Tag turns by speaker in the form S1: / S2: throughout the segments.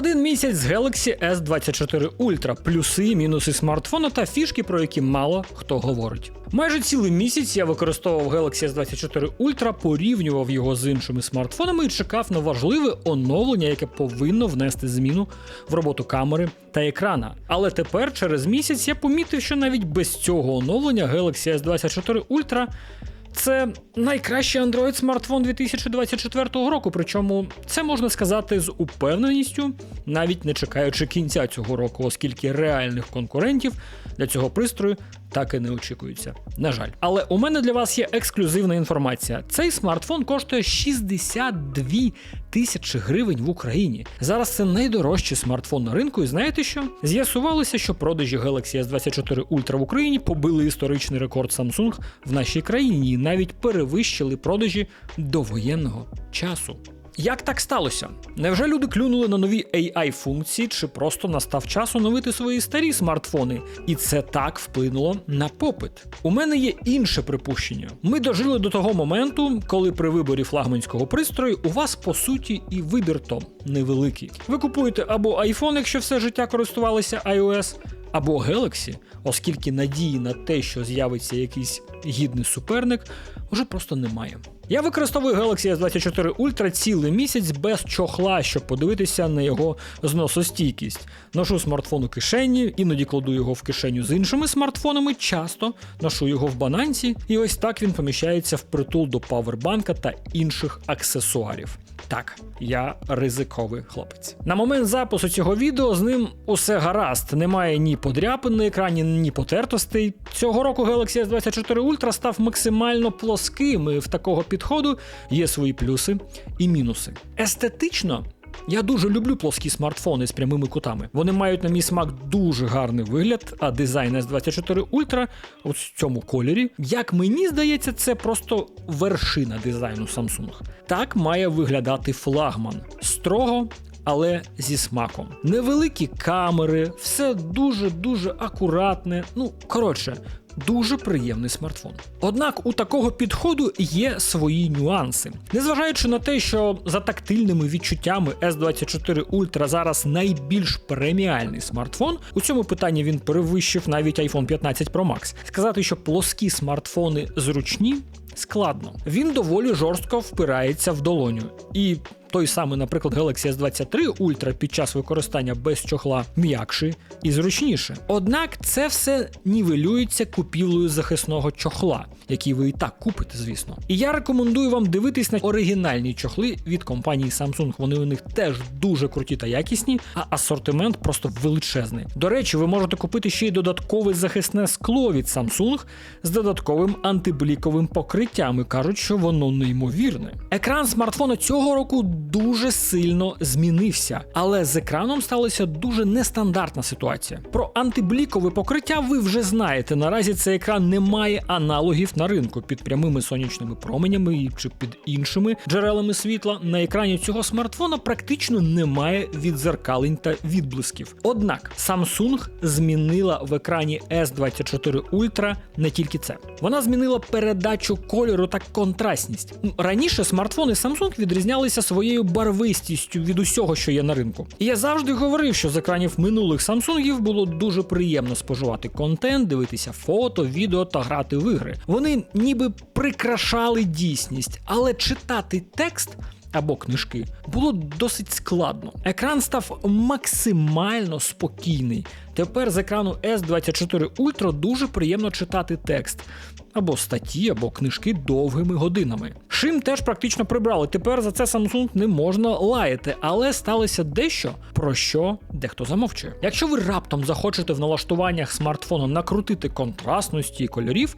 S1: Один місяць з Galaxy S24 Ultra, плюси мінуси смартфона та фішки, про які мало хто говорить. Майже цілий місяць я використовував Galaxy S24 Ultra, порівнював його з іншими смартфонами і чекав на важливе оновлення, яке повинно внести зміну в роботу камери та екрана. Але тепер, через місяць, я помітив, що навіть без цього оновлення Galaxy S24 Ultra це найкращий Android смартфон 2024 року. Причому це можна сказати з упевненістю, навіть не чекаючи кінця цього року, оскільки реальних конкурентів для цього пристрою так і не очікується. На жаль. Але у мене для вас є ексклюзивна інформація. Цей смартфон коштує 62 тисячі гривень в Україні. Зараз це найдорожчий смартфон на ринку, і знаєте що? З'ясувалося, що продажі Galaxy S24 Ultra в Україні побили історичний рекорд Samsung в нашій країні і навіть перевищили продажі довоєнного часу. Як так сталося? Невже люди клюнули на нові AI функції, чи просто настав час оновити свої старі смартфони? І це так вплинуло на попит. У мене є інше припущення. Ми дожили до того моменту, коли при виборі флагманського пристрою у вас по суті і вибір то невеликий. Ви купуєте або iPhone, якщо все життя користувалися iOS, або Galaxy, оскільки надії на те, що з'явиться якийсь гідний суперник, уже просто немає. Я використовую Galaxy S24 Ultra цілий місяць без чохла, щоб подивитися на його зносостійкість. Ношу смартфон у кишені, іноді кладу його в кишеню з іншими смартфонами, часто ношу його в бананці, і ось так він поміщається в притул до павербанка та інших аксесуарів. Так, я ризиковий хлопець. На момент запису цього відео з ним усе гаразд. Немає ні подряпин на екрані, ні потертостей. Цього року Galaxy S24 Ultra став максимально плоским, і в такого підходу є свої плюси і мінуси. Естетично. Я дуже люблю плоскі смартфони з прямими кутами. Вони мають, на мій смак, дуже гарний вигляд, а дизайн S24 Ultra от в цьому кольорі, як мені здається, це просто вершина дизайну Samsung. Так має виглядати флагман. Строго. Але зі смаком. Невеликі камери, все дуже-дуже акуратне. Ну, коротше, дуже приємний смартфон. Однак у такого підходу є свої нюанси. Незважаючи на те, що за тактильними відчуттями S24 Ultra зараз найбільш преміальний смартфон, у цьому питанні він перевищив навіть iPhone 15 Pro Max. Сказати, що плоскі смартфони зручні. Складно. Він доволі жорстко впирається в долоню. І той самий, наприклад, Galaxy S23 Ultra під час використання без чохла м'якший і зручніше. Однак це все нівелюється купівлею захисного чохла, який ви і так купите, звісно. І я рекомендую вам дивитись на оригінальні чохли від компанії Samsung. Вони у них теж дуже круті та якісні, а асортимент просто величезний. До речі, ви можете купити ще й додаткове захисне скло від Samsung з додатковим антибліковим покриттям і кажуть, що воно неймовірне. Екран смартфона цього року дуже сильно змінився, але з екраном сталася дуже нестандартна ситуація. Про антиблікове покриття ви вже знаєте. Наразі цей екран не має аналогів на ринку під прямими сонячними променями чи під іншими джерелами світла. На екрані цього смартфона практично немає відзеркалень та відблисків. Однак Samsung змінила в екрані S24 Ultra не тільки це. Вона змінила передачу кольору та контрастність. Раніше смартфони Samsung відрізнялися своєю барвистістю від усього, що є на ринку. І я завжди говорив, що з екранів минулих Самсунгів було дуже приємно споживати контент, дивитися фото, відео та грати в ігри. Вони ніби прикрашали дійсність, але читати текст. Або книжки було досить складно. Екран став максимально спокійний. Тепер з екрану S24 Ultra дуже приємно читати текст або статті, або книжки довгими годинами. Шим теж практично прибрали. Тепер за це Samsung не можна лаяти, але сталося дещо, про що дехто замовчує. Якщо ви раптом захочете в налаштуваннях смартфону накрутити контрастності і кольорів.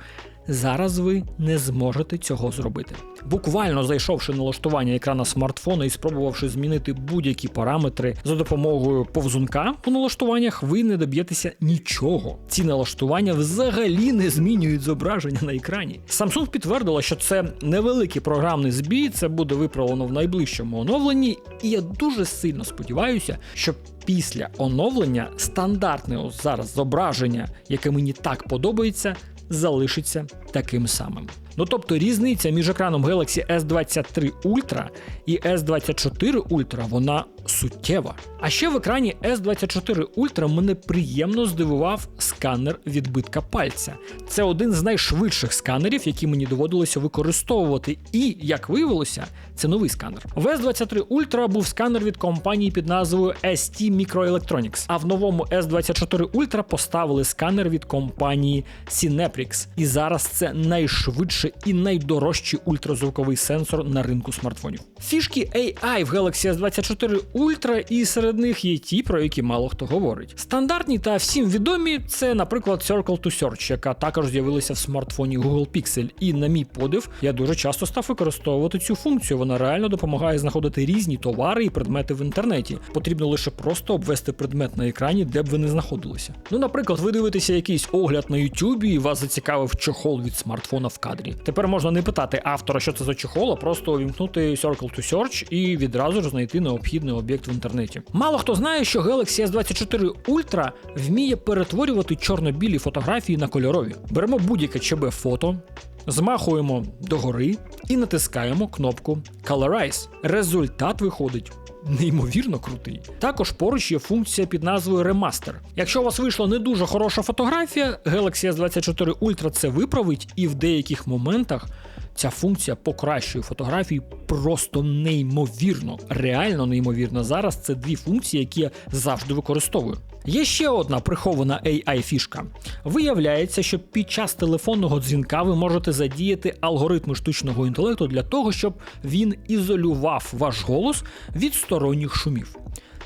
S1: Зараз ви не зможете цього зробити. Буквально зайшовши налаштування екрана смартфона і спробувавши змінити будь-які параметри за допомогою повзунка у налаштуваннях, ви не доб'єтеся нічого. Ці налаштування взагалі не змінюють зображення на екрані. Samsung підтвердила, що це невеликий програмний збій, це буде виправлено в найближчому оновленні, і я дуже сильно сподіваюся, що після оновлення стандартне зараз зображення, яке мені так подобається залишиться таким самим. Ну тобто різниця між екраном Galaxy S23 Ultra і S24 Ultra вона суттєва. А ще в екрані S24 Ultra мене приємно здивував сканер відбитка пальця. Це один з найшвидших сканерів, які мені доводилося використовувати. І, як виявилося, це новий сканер. В S23 Ultra був сканер від компанії під назвою ST Microelectronics, а в новому S24 Ultra поставили сканер від компанії Cineprix. І зараз це найшвидший і найдорожчий ультразвуковий сенсор на ринку смартфонів. Фішки AI в Galaxy S24 Ultra, і серед них є ті, про які мало хто говорить. Стандартні та всім відомі це, наприклад, Circle to Search, яка також з'явилася в смартфоні Google Pixel. І на мій подив, я дуже часто став використовувати цю функцію. Вона реально допомагає знаходити різні товари і предмети в інтернеті. Потрібно лише просто обвести предмет на екрані, де б ви не знаходилися. Ну, наприклад, ви дивитеся якийсь огляд на YouTube і вас зацікавив чохол від смартфона в кадрі. Тепер можна не питати автора, що це за чохол, а просто увімкнути Circle to Search і відразу ж знайти необхідний об'єкт в інтернеті. Мало хто знає, що Galaxy S24 Ultra вміє перетворювати чорно-білі фотографії на кольорові. Беремо будь-яке ЧБ фото. Змахуємо догори і натискаємо кнопку Colorize. Результат виходить неймовірно крутий. Також поруч є функція під назвою Remaster. Якщо у вас вийшла не дуже хороша фотографія, Galaxy S24 Ultra це виправить, і в деяких моментах ця функція покращує фотографії просто неймовірно. Реально неймовірно. Зараз це дві функції, які я завжди використовую. Є ще одна прихована AI-фішка. Виявляється, що під час телефонного дзвінка ви можете задіяти алгоритми штучного інтелекту для того, щоб він ізолював ваш голос від сторонніх шумів.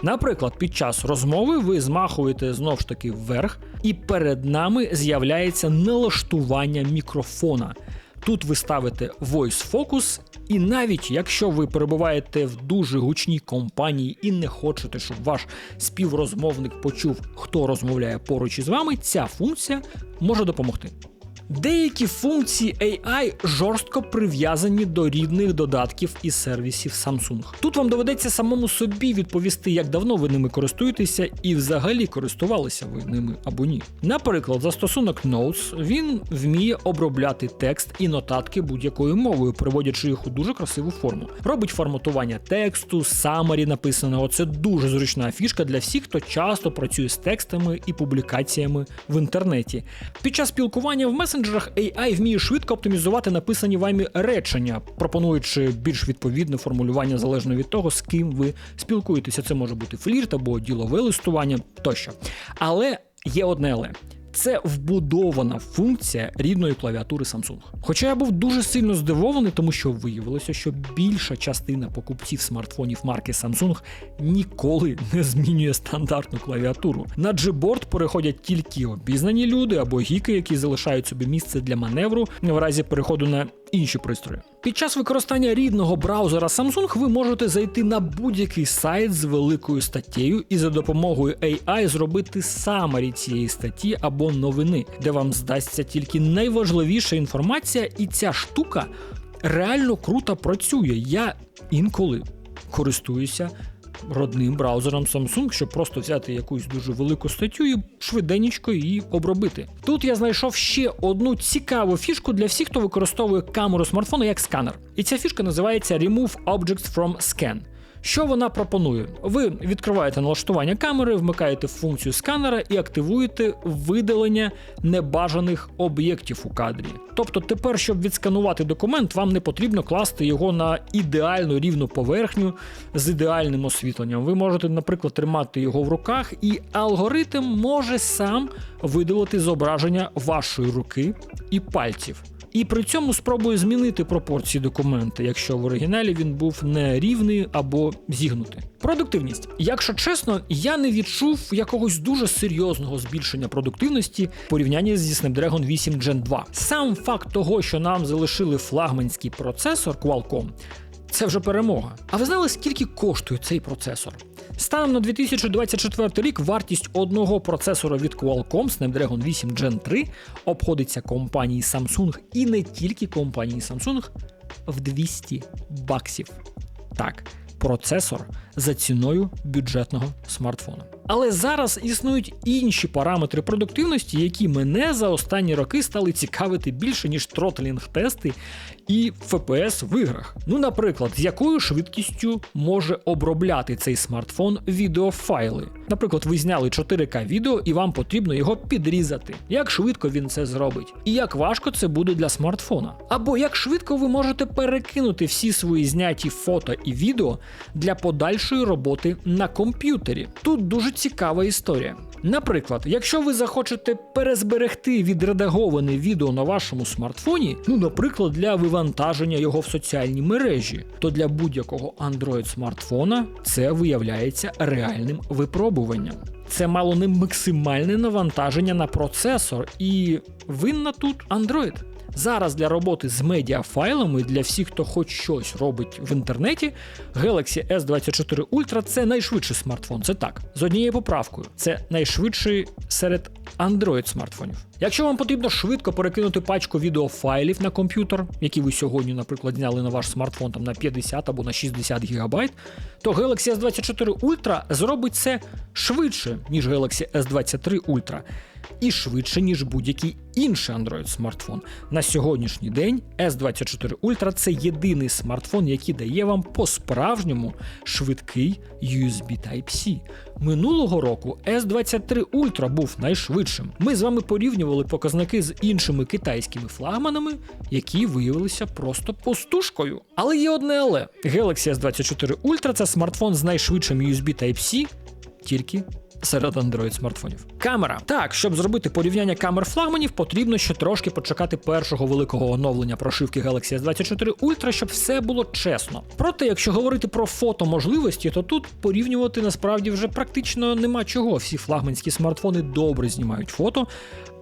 S1: Наприклад, під час розмови ви змахуєте знов ж таки вверх, і перед нами з'являється налаштування мікрофона. Тут ви ставите Voice Focus, і навіть якщо ви перебуваєте в дуже гучній компанії і не хочете, щоб ваш співрозмовник почув, хто розмовляє поруч із вами, ця функція може допомогти. Деякі функції AI жорстко прив'язані до рідних додатків і сервісів Samsung. Тут вам доведеться самому собі відповісти, як давно ви ними користуєтеся, і взагалі користувалися ви ними або ні. Наприклад, застосунок Notes він вміє обробляти текст і нотатки будь-якою мовою, приводячи їх у дуже красиву форму. Робить форматування тексту, самарі написаного. Це дуже зручна фішка для всіх, хто часто працює з текстами і публікаціями в інтернеті. Під час спілкування в месенджерах AI вміє швидко оптимізувати написані вами речення, пропонуючи більш відповідне формулювання залежно від того, з ким ви спілкуєтеся. Це може бути флірт або ділове листування тощо. Але є одне але. Це вбудована функція рідної клавіатури Samsung. Хоча я був дуже сильно здивований, тому що виявилося, що більша частина покупців смартфонів марки Samsung ніколи не змінює стандартну клавіатуру. На Gboard переходять тільки обізнані люди або гіки, які залишають собі місце для маневру в разі переходу на інші пристрої. Під час використання рідного браузера Samsung ви можете зайти на будь-який сайт з великою статтєю і за допомогою AI зробити самарі цієї статті або новини, де вам здасться тільки найважливіша інформація, і ця штука реально круто працює. Я інколи користуюся родним браузером Samsung, щоб просто взяти якусь дуже велику статтю і швиденько її обробити. Тут я знайшов ще одну цікаву фішку для всіх, хто використовує камеру смартфона як сканер. І ця фішка називається Remove Objects from Scan. Що вона пропонує? Ви відкриваєте налаштування камери, вмикаєте функцію сканера і активуєте видалення небажаних об'єктів у кадрі. Тобто тепер, щоб відсканувати документ, вам не потрібно класти його на ідеальну рівну поверхню з ідеальним освітленням. Ви можете, наприклад, тримати його в руках, і алгоритм може сам видалити зображення вашої руки і пальців. І при цьому спробує змінити пропорції документа, якщо в оригіналі він був нерівний або зігнутий. Продуктивність. Якщо чесно, я не відчув якогось дуже серйозного збільшення продуктивності в порівнянні зі Snapdragon 8 Gen 2. Сам факт того, що нам залишили флагманський процесор Qualcomm, це вже перемога. А ви знали, скільки коштує цей процесор? Станом на 2024 рік вартість одного процесора від Qualcomm Snapdragon 8 Gen 3 обходиться компанії Samsung і не тільки компанії Samsung в 200 баксів. Так, процесор за ціною бюджетного смартфона. Але зараз існують інші параметри продуктивності, які мене за останні роки стали цікавити більше, ніж тротлінг-тести і ФПС в іграх. Ну, наприклад, з якою швидкістю може обробляти цей смартфон відеофайли. Наприклад, ви зняли 4К відео і вам потрібно його підрізати. Як швидко він це зробить? І як важко це буде для смартфона? Або як швидко ви можете перекинути всі свої зняті фото і відео для подальшої роботи на комп'ютері? Тут дуже цікава історія. Наприклад, якщо ви захочете перезберегти відредаговане відео на вашому смартфоні, ну, наприклад, для вивантаження його в соціальні мережі, то для будь-якого Android смартфона це виявляється реальним випробуванням. Це мало не максимальне навантаження на процесор, і винна тут Android. Зараз для роботи з медіафайлами для всіх, хто хоч щось робить в інтернеті, Galaxy S24 Ultra це найшвидший смартфон. Це так, з однією поправкою. Це найшвидший серед Android смартфонів. Якщо вам потрібно швидко перекинути пачку відеофайлів на комп'ютер, які ви сьогодні, наприклад, зняли на ваш смартфон там на 50 або на 60 ГБ, то Galaxy S24 Ultra зробить це швидше, ніж Galaxy S23 Ultra і швидше, ніж будь-який інший Android смартфон. На сьогоднішній день S24 Ultra це єдиний смартфон, який дає вам по-справжньому швидкий USB Type-C. Минулого року S23 Ultra був найшвидшим. Ми з вами порівнювали показники з іншими китайськими флагманами, які виявилися просто постушкою. Але є одне але Galaxy S24 Ultra це смартфон з найшвидшим USB Type-C, тільки серед Android смартфонів. Камера. Так, щоб зробити порівняння камер флагманів, потрібно ще трошки почекати першого великого оновлення прошивки Galaxy S24 Ultra, щоб все було чесно. Проте, якщо говорити про фотоможливості, то тут порівнювати насправді вже практично нема чого. Всі флагманські смартфони добре знімають фото,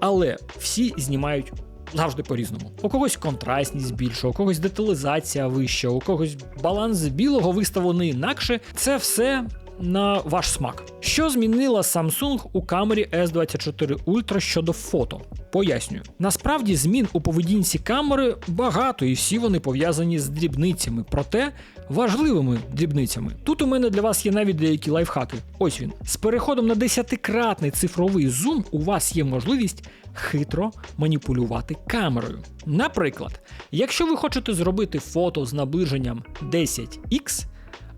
S1: але всі знімають. Завжди по-різному. У когось контрастність більша, у когось деталізація вища, у когось баланс білого виставлений інакше. Це все на ваш смак. Що змінила Samsung у камері S24 Ultra щодо фото? Пояснюю. Насправді змін у поведінці камери багато, і всі вони пов'язані з дрібницями, проте важливими дрібницями. Тут у мене для вас є навіть деякі лайфхаки. Ось він. З переходом на десятикратний цифровий зум у вас є можливість хитро маніпулювати камерою. Наприклад, якщо ви хочете зробити фото з наближенням 10х,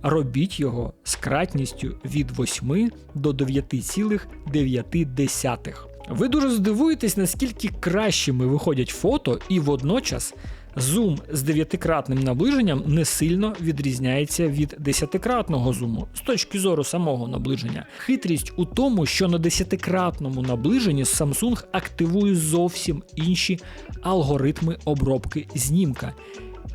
S1: робіть його з кратністю від 8 до 9,9. Ви дуже здивуєтесь, наскільки кращими виходять фото, і водночас зум з 9-кратним наближенням не сильно відрізняється від 10-кратного зуму з точки зору самого наближення. Хитрість у тому, що на 10-кратному наближенні Samsung активує зовсім інші алгоритми обробки знімка.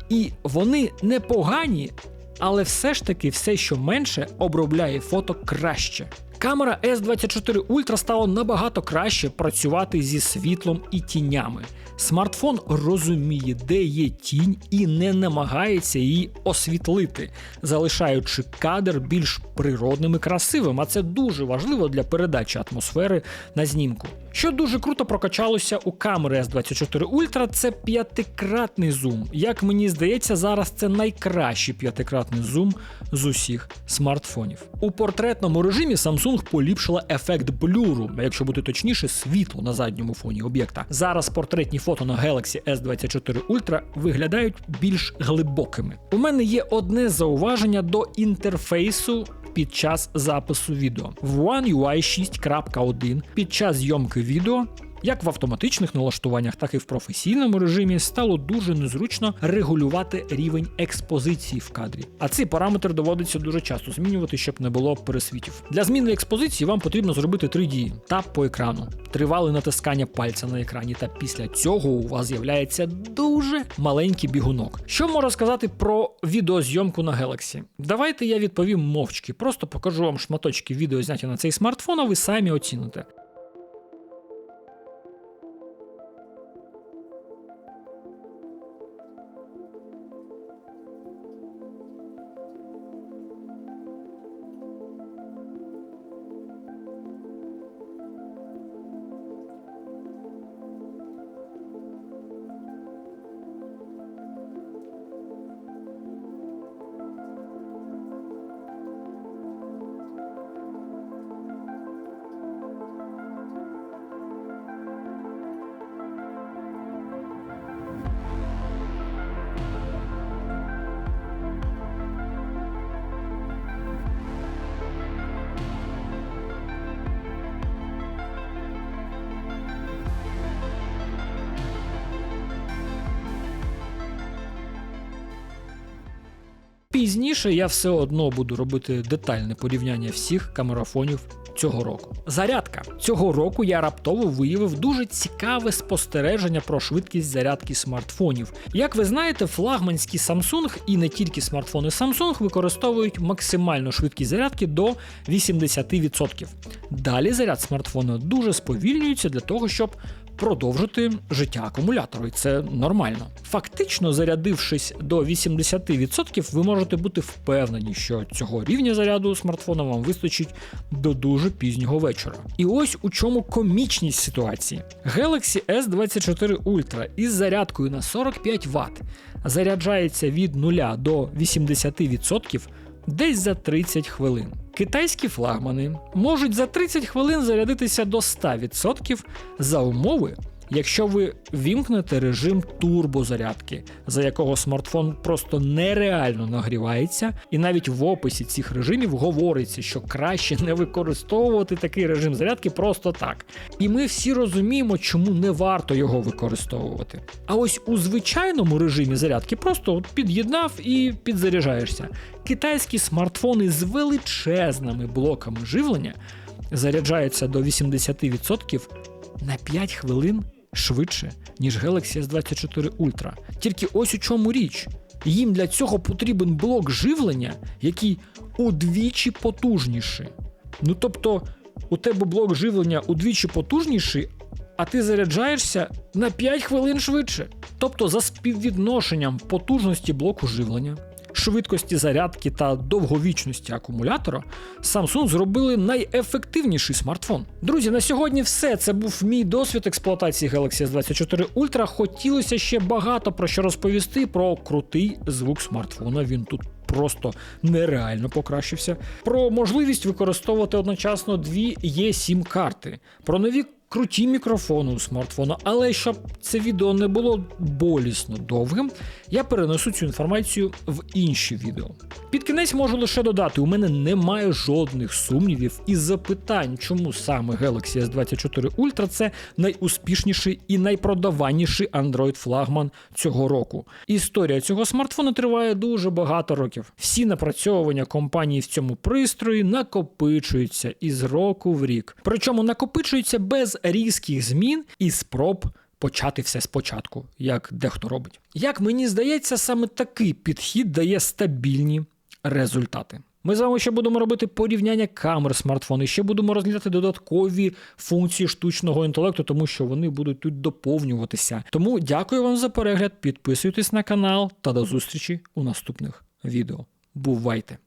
S1: І вони непогані, але все ж таки все, що менше, обробляє фото краще. Камера S24 Ultra стала набагато краще працювати зі світлом і тінями. Смартфон розуміє, де є тінь, і не намагається її освітлити, залишаючи кадр більш природним і красивим. А це дуже важливо для передачі атмосфери на знімку. Що дуже круто прокачалося у камери S24 Ultra, це п'ятикратний зум. Як мені здається, зараз це найкращий п'ятикратний зум з усіх смартфонів. У портретному режимі Samsung поліпшила ефект блюру, якщо бути точніше, світло на задньому фоні об'єкта. Зараз портретні фото на Galaxy S24 Ultra виглядають більш глибокими. У мене є одне зауваження до інтерфейсу під час запису відео. В One UI 6.1 під час зйомки відео. Як в автоматичних налаштуваннях, так і в професійному режимі стало дуже незручно регулювати рівень експозиції в кадрі. А цей параметр доводиться дуже часто змінювати, щоб не було пересвітів. Для зміни експозиції вам потрібно зробити три дії: тап по екрану, тривале натискання пальця на екрані, та після цього у вас з'являється дуже маленький бігунок. Що можна сказати про відеозйомку на Galaxy? Давайте я відповім мовчки, просто покажу вам шматочки відео зняті на цей смартфон, а ви самі оціните. Пізніше я все одно буду робити детальне порівняння всіх камерафонів цього року. Зарядка цього року я раптово виявив дуже цікаве спостереження про швидкість зарядки смартфонів. Як ви знаєте, флагманські Samsung і не тільки смартфони Samsung використовують максимальну швидкість зарядки до 80%. Далі заряд смартфона дуже сповільнюється для того, щоб продовжити життя акумулятору, і це нормально. Фактично, зарядившись до 80%, ви можете бути впевнені, що цього рівня заряду смартфона вам вистачить до дуже пізнього вечора. І ось у чому комічність ситуації. Galaxy S24 Ultra із зарядкою на 45 Вт заряджається від 0 до 80% десь за 30 хвилин. Китайські флагмани можуть за 30 хвилин зарядитися до 100% за умови, якщо ви вімкнете режим турбозарядки, за якого смартфон просто нереально нагрівається, і навіть в описі цих режимів говориться, що краще не використовувати такий режим зарядки просто так. І ми всі розуміємо, чому не варто його використовувати. А ось у звичайному режимі зарядки просто під'єднав і підзаряджаєшся. Китайські смартфони з величезними блоками живлення заряджаються до 80% на 5 хвилин швидше, ніж Galaxy S24 Ultra. Тільки ось у чому річ. Їм для цього потрібен блок живлення, який удвічі потужніший. Ну тобто, у тебе блок живлення удвічі потужніший, а ти заряджаєшся на 5 хвилин швидше. Тобто, за співвідношенням потужності блоку живлення, швидкості зарядки та довговічності акумулятора, Samsung зробили найефективніший смартфон. Друзі, на сьогодні все. Це був мій досвід експлуатації Galaxy S24 Ultra. Хотілося ще багато про що розповісти про крутий звук смартфона. Він тут. Просто нереально покращився. Про можливість використовувати одночасно дві є-сім карти, про нові круті мікрофони у смартфона, але щоб це відео не було болісно довгим, я перенесу цю інформацію в інші відео. Під кінець можу лише додати: у мене немає жодних сумнівів і запитань, чому саме Galaxy S24 Ultra це найуспішніший і найпродаваніший Android флагман цього року. Історія цього смартфона триває дуже багато років. Всі напрацьовування компанії в цьому пристрої накопичуються із року в рік. Причому накопичуються без різких змін і спроб почати все спочатку, як дехто робить. Як мені здається, саме такий підхід дає стабільні результати. Ми з вами ще будемо робити порівняння камер смартфону, ще будемо розглядати додаткові функції штучного інтелекту, тому що вони будуть тут доповнюватися. Тому дякую вам за перегляд, підписуйтесь на канал та до зустрічі у наступних відео. Бувайте!